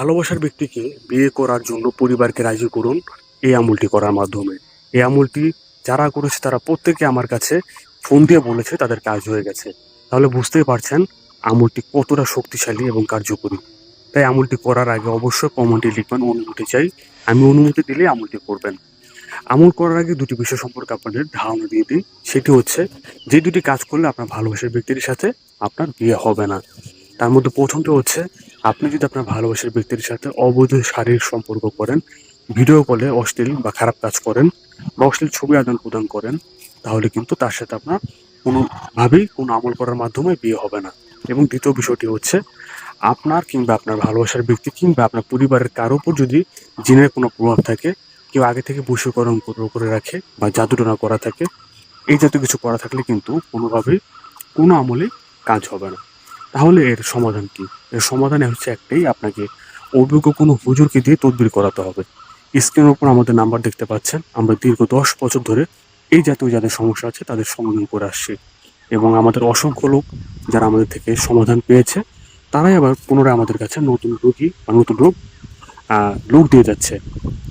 ভালোবাসার ব্যক্তিকে বিয়ে করার জন্য পরিবারকে রাজি করুন এই আমলটি করার মাধ্যমে। এই আমলটি যারা করেছে তারা প্রত্যেকে আমার কাছে ফোন দিয়ে বলেছে তাদের কাজ হয়ে গেছে। তাহলে বুঝতেই পারছেন আমলটি কতটা শক্তিশালী এবং কার্যকরী। তাই আমলটি করার আগে অবশ্যই কমেন্টে লিখবেন, অনুমতি চাই। আমি অনুমতি দিলে আমলটি করবেন। আমল করার আগে দুটি বিষয় সম্পর্কে আপনাদের ধারণা দিয়ে দিই। সেটি হচ্ছে, যে দুটি কাজ করলে আপনার ভালোবাসার ব্যক্তির সাথে আপনার বিয়ে হবে না। তার মধ্যে প্রথমটা হচ্ছে আপনি যদি আপনার ভালোবাসার ব্যক্তির সাথে অবৈধ শারীরিক সম্পর্ক করেন ভিডিও কলে অশ্লীল বা খারাপ কাজ করেন বা অশ্লীল ছবি আদান প্রদান করেন, তাহলে কিন্তু তার সাথে আপনার কোনোভাবেই কোনো আমল করার মাধ্যমে বিয়ে হবে না। এবং দ্বিতীয় বিষয়টি হচ্ছে, আপনার কিংবা আপনার ভালোবাসার ব্যক্তি কিংবা আপনার পরিবারের কারও উপর যদি জিনের কোনো প্রভাব থাকে, কেউ আগে থেকে বশীকরণ করে রাখে বা জাদুটনা করা থাকে, এই জাতীয় কিছু করা থাকলে কিন্তু কোনোভাবেই কোনো আমলে কাজ হবে না। তাহলে এর সমাধান কি? এর সমাধানে হচ্ছে একটাই, আপনাকে অভিজ্ঞ কোনো হুজুরকে দিয়ে তদবির করাতে হবে। স্ক্রিনের উপর আমাদের নাম্বার দেখতে পাচ্ছেন। আমরা দীর্ঘ দশ বছর ধরে এই জাতীয় যাদের সমস্যা আছে, তাদের সমাধান করে আসছি। এবং আমাদের অসংখ্য লোক যারা আমাদের থেকে সমাধান পেয়েছে, তারাই আবার পুনরায় আমাদের কাছে নতুন রোগী বা নতুন রোগ লোক দিয়ে যাচ্ছে।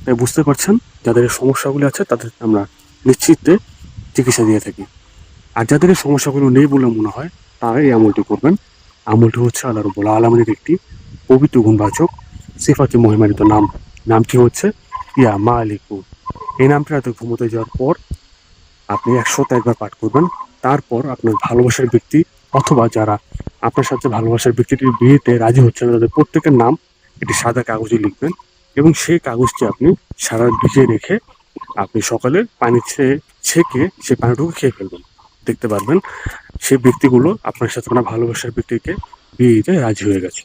তাই বুঝতে পারছেন? যাদের সমস্যাগুলি আছে, তাদের আমরা নিশ্চিতে চিকিৎসা দিয়ে থাকি। আর যাদের সমস্যাগুলো নেই বলে মনে হয়, তারাই এই আমলটি করবেন। আমলটি হচ্ছে আল্লাহ রবুল আলমের একটি পবিত্র গুণবাচক সিফাতি মহিমানিত নাম। নামটি হচ্ছে, ইয়া মালিকু। এই নামটি রাতে ঘুমোতে যাওয়ার পর আপনি একশত একবার পাঠ করবেন। তারপর আপনার ভালোবাসার ব্যক্তি অথবা যারা আপনার সাথে ভালোবাসার ব্যক্তিটির বিয়েতে রাজি হচ্ছে না, তাদের প্রত্যেকের নাম একটি সাদা কাগজে লিখবেন এবং সেই কাগজটি আপনি সারা ভিজিয়ে রেখে আপনি সকালে পানি ছেঁকে সেই পানিটুকু খেয়ে ফেলবেন। দেখতে পারবেন সেই ব্যক্তিগুলো আপনার সাথে আপনার ভালোবাসার ব্যক্তিকে বিয়ে দিতে রাজি হয়ে গেছে।